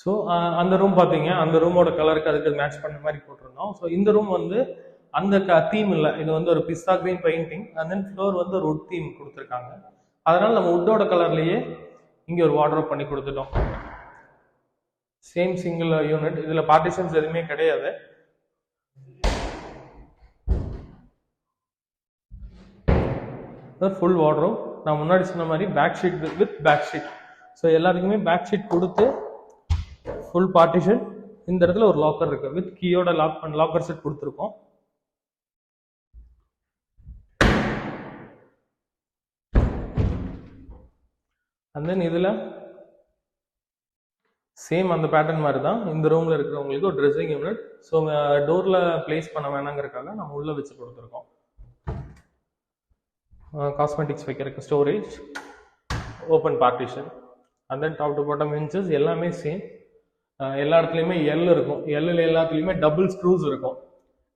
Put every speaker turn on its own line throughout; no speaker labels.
So அந்த room பார்த்தீங்க. அந்த ரூமோட கலருக்கு அதுக்கு மேட்ச் பண்ண மாதிரி போட்டிருந்தோம். ஸோ இந்த ரூம் வந்து அந்த தீம் இல்லை. இது வந்து ஒரு பிஸ்தா green painting and then floor வந்து ஒரு உட் தீம் கொடுத்துருக்காங்க. அதனால் நம்ம உட்டோட கலர்லேயே இங்கே ஒரு வார்ட்ரோப் பண்ணி கொடுத்துட்டோம். சேம் சிங்கிள் யூனிட் இதில் பார்ட்டிஷன்ஸ் எதுவுமே கிடையாது. ஃபுல் வார்ட்ரோப் நான் முன்னாடி சொன்ன மாதிரி back sheet with back sheet so எல்லாத்துக்குமே பேக் ஷீட் கொடுத்து ஃபுல் பார்ட்டிஷன் இந்த இடத்துல ஒரு லாக்கர் இருக்கு. வித் கீயோட லாக் பண்ண லாக்கர் செட் கொடுத்துருக்கோம். அண்ட் தென் இதில் சேம் அந்த பேட்டர்ன் மாதிரி தான். இந்த ரூமில் இருக்கிறவங்களுக்கு ஒரு ட்ரெஸ்ஸிங் யூனிட் ஸோ டோரில் ப்ளேஸ் பண்ண வேணாங்கிறக்காக நம்ம உள்ளே வச்சு கொடுத்துருக்கோம். காஸ்மெட்டிக்ஸ் வைக்கிறதுக்கு storage open partition and then top to bottom inches எல்லாமே சேம் எல்லா இடத்துலையுமே எல் இருக்கும். எல்லில் எல்லாத்துலேயுமே டபுள் ஸ்க்ரூஸ் இருக்கும்.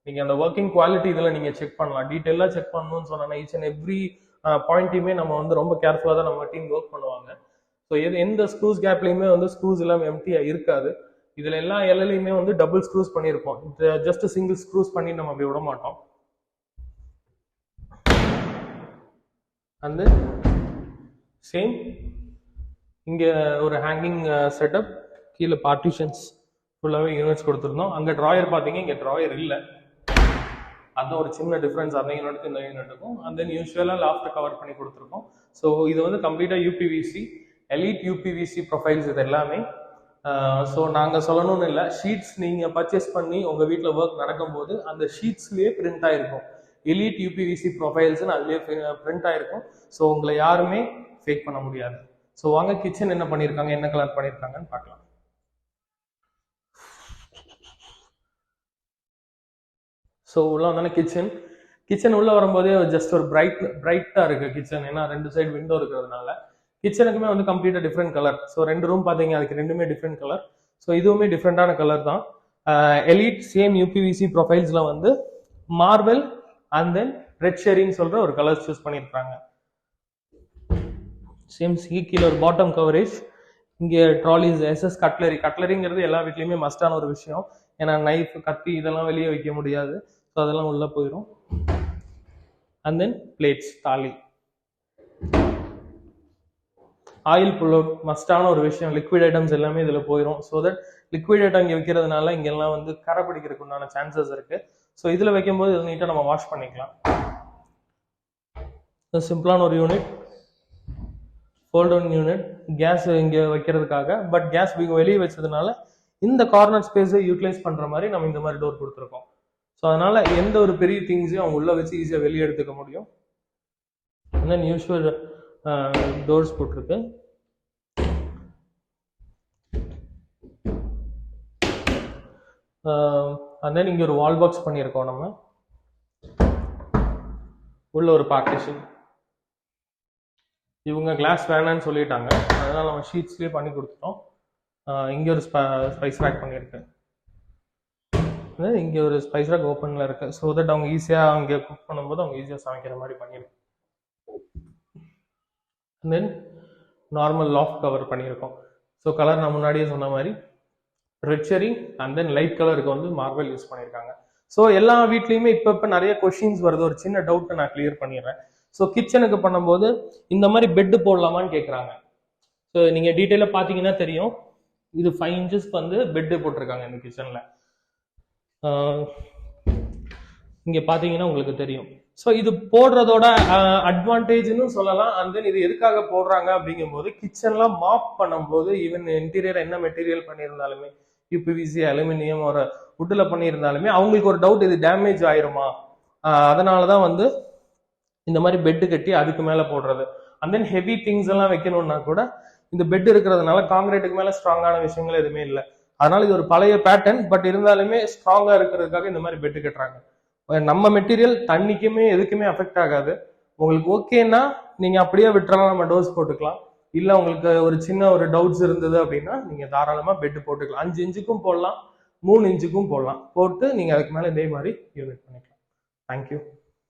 நீங்கள் அந்த ஒர்க்கிங் குவாலிட்டி இதில் நீங்கள் செக் பண்ணலாம். டீட்டெயிலாக செக் பண்ணணும்னு சொன்னால் ஈச் அண்ட் எவ்ரி பாயிண்ட்டையுமே நம்ம வந்து ரொம்ப கேர்ஃபுல்லாக தான் நம்ம டீம் ஒர்க் பண்ணுவாங்க. ஸோ எது எந்த ஸ்க்ரூஸ் கேப்லையுமே வந்து ஸ்க்ரூஸ் எல்லாம் எம்டியாக இருக்காது. இதில் எல்லா எல்லையுமே வந்து டபுள் ஸ்க்ரூஸ் பண்ணியிருப்போம். ஜஸ்ட் சிங்கிள் ஸ்க்ரூஸ் பண்ணி நம்ம அப்படி விட மாட்டோம். அந்த சேம் இங்கே ஒரு ஹேங்கிங் செட்டப் கீழே பார்ட்டிஷன்ஸ் ஃபுல்லாகவே யூனிட்ஸ் கொடுத்துருந்தோம். அங்கே ட்ராயர் பார்த்தீங்க இங்கே ட்ராயர் இல்லை. அதுதான் ஒரு சின்ன டிஃப்ரென்ஸ் அந்த யூனிட்டுக்கு இந்த யூனிட்டுக்கும் அண்ட் தென் யூஸ்வலாக லாஃப்ட் கவர் பண்ணி கொடுத்துருக்கோம். ஸோ இது வந்து கம்ப்ளீட்டாக யூபிவிசி எலிட் யூபிவிசி ப்ரொஃபைல்ஸ் இது எல்லாமே. ஸோ நாங்கள் சொல்லணும்னு இல்லை. ஷீட்ஸ் நீங்கள் பர்ச்சேஸ் பண்ணி உங்கள் வீட்டில் ஒர்க் நடக்கும்போது அந்த ஷீட்ஸ்லேயே பிரிண்ட் ஆகிருக்கும் எலிட் யூபிவிசி ப்ரொஃபைல்ஸ்னு அதுலேயே பிரிண்ட் ஆகிருக்கும் ஸோ உங்களை யாருமே ஃபேக் பண்ண முடியாது. ஸோ வாங்க கிச்சன் என்ன பண்ணியிருக்காங்க என்ன கலர் பண்ணியிருக்காங்கன்னு பார்க்கலாம். ஸோ உள்ள வந்தானே கிச்சன் கிச்சன் உள்ள வரும்போதே ஜஸ்ட் ஒரு பிரைட் பிரைட்டா இருக்கு கிச்சன் ஏன்னா ரெண்டு சைடு விண்டோ இருக்கிறதுனால. கிச்சனுக்குமே வந்து கம்ப்ளீட்டா டிஃப்ரெண்ட் கலர் ஸோ ரெண்டு ரூம் பார்த்தீங்க அதுக்கு ரெண்டுமே டிஃப்ரெண்ட் கலர் ஸோ இதுவுமே டிஃப்ரெண்டான கலர் தான். எலிட் சேம் யூபிவிசி ப்ரொஃபைல்ஸ்ல வந்து மார்பல் அண்ட் தென் ரெட் ஷெரின்னு சொல்ற ஒரு கலர் சூஸ் பண்ணியிருக்காங்க சேம் சி கீழே ஒரு பாட்டம் கவரேஜ் இங்கே ட்ராலிஸ் எஸ்எஸ் கட்லரி கட்லரிங்கிறது எல்லா வீட்லேயுமே மஸ்டான ஒரு விஷயம். ஏன்னா நைஃப் கத்தி இதெல்லாம் வெளியே வைக்க முடியாது. ஸோ அதெல்லாம் உள்ளே போயிடும் and then plates thali. Oil pullout மஸ்டான ஒரு விஷயம். லிக்விட் ஐட்டம்ஸ் எல்லாமே இதில் போயிடும் ஸோ தட் லிக்விட் ஐட்டம் இங்கே வைக்கிறதுனால இங்கெல்லாம் வந்து கரை பிடிக்கிறதுக்கு உண்டான சான்சஸ் இருக்கு. ஸோ இதில் வைக்கும்போது இது நீட்டாக நம்ம வாஷ் பண்ணிக்கலாம். சிம்பிளான ஒரு யூனிட் ஃபோல்ட் யூனிட் கேஸ் இங்கே வைக்கிறதுக்காக. பட் கேஸ் வெளியே வச்சதுனால இந்த கார்னர் ஸ்பேஸை யூட்டிலைஸ் பண்ணுற மாதிரி நம்ம இந்த மாதிரி டோர் கொடுத்துருக்கோம். ஸோ அதனால எந்த ஒரு பெரிய திங்ஸையும் அவங்க உள்ள வச்சு ஈஸியாக வெளியே எடுத்துக்க முடியும். தென் யூஸ்வல் டோர்ஸ் போட்டிருக்கு. அண்ட் தென் இங்கே ஒரு வால் பாக்ஸ் பண்ணியிருக்கோம் நம்ம. உள்ள ஒரு பார்ட்டிஷன் இவங்க கிளாஸ் வேணான்னு சொல்லிட்டாங்க. அதனால நம்ம ஷீட்ஸ்லேயே பண்ணி கொடுத்துட்டோம். இங்கே ஒரு ஸ்பைஸ் பேக் பண்ணியிருக்கேன் இங்கே ஒரு ஸ்பைஸ் ரேக் ஓப்பனில் இருக்கு. ஸோ தட் அவங்க ஈஸியாக அங்கே குக் பண்ணும்போது அவங்க ஈஸியாக சமைக்கிற மாதிரி பண்ணியிருக்கோம் தென் நார்மல் லாஃப்ட் கவர் பண்ணியிருக்கோம் ஸோ கலர் நான் முன்னாடியே சொன்ன மாதிரி ரெட் செரி அண்ட் தென் லைட் கலருக்கு வந்து மார்பல் யூஸ் பண்ணியிருக்காங்க ஸோ எல்லா வீட்லேயுமே இப்போ இப்போ நிறைய கொஷின்ஸ் வருது. ஒரு சின்ன டவுட்டை நான் கிளியர் பண்ணிடுறேன். ஸோ கிச்சனுக்கு பண்ணும்போது இந்த மாதிரி பெட்டு போடலாமான்னு கேட்குறாங்க ஸோ நீங்கள் டீட்டெயிலாக பார்த்தீங்கன்னா தெரியும். இது ஃபைவ் இன்ச்சஸ்க்கு வந்து பெட்டு போட்டிருக்காங்க இந்த கிச்சனில் இங்கே பார்த்தீங்கன்னா உங்களுக்கு தெரியும். ஸோ இது போடுறதோட அட்வான்டேஜ்னு சொல்லலாம். அண்ட் தென் இது எதுக்காக போடுறாங்க அப்படிங்கும்போது கிச்சன்லாம் மாப் பண்ணும்போது ஈவன் இன்டீரியர் என்ன மெட்டீரியல் பண்ணியிருந்தாலுமே யூபிவிசி அலுமினியம் ஒரு உட்டில் பண்ணியிருந்தாலுமே அவங்களுக்கு ஒரு டவுட் இது டேமேஜ் ஆயிருமா? அதனால தான் வந்து இந்த மாதிரி பெட்டு கட்டி அதுக்கு மேலே போடுறது. அண்ட் தென் ஹெவி திங்ஸ் எல்லாம் வைக்கணும்னா கூட இந்த பெட் இருக்கிறதுனால காங்கிரீட்டுக்கு மேலே ஸ்ட்ராங்கான விஷயங்கள் எதுவுமே இல்லை. அதனால இது ஒரு பழைய பேட்டர்ன் பட் இருந்தாலுமே ஸ்ட்ராங்கா இருக்கிறதுக்காக இந்த மாதிரி பெட்டு கட்டுறாங்க. நம்ம மெட்டீரியல் தண்ணிக்குமே எதுக்குமே அஃபெக்ட் ஆகாது. உங்களுக்கு ஓகேன்னா நீங்க அப்படியே விட்டுறலாம் நம்ம டோஸ் போட்டுக்கலாம். இல்ல உங்களுக்கு ஒரு சின்ன ஒரு டவுட்ஸ் இருந்தது அப்படின்னா நீங்க தாராளமா பெட்டு போட்டுக்கலாம். அஞ்சு இன்ச்சுக்கும் போடலாம் மூணு இன்ச்சுக்கும் போடலாம். போட்டு நீங்க அதுக்கு மேல இதே மாதிரி யூனிட் பண்ணிக்கலாம். தேங்க்யூ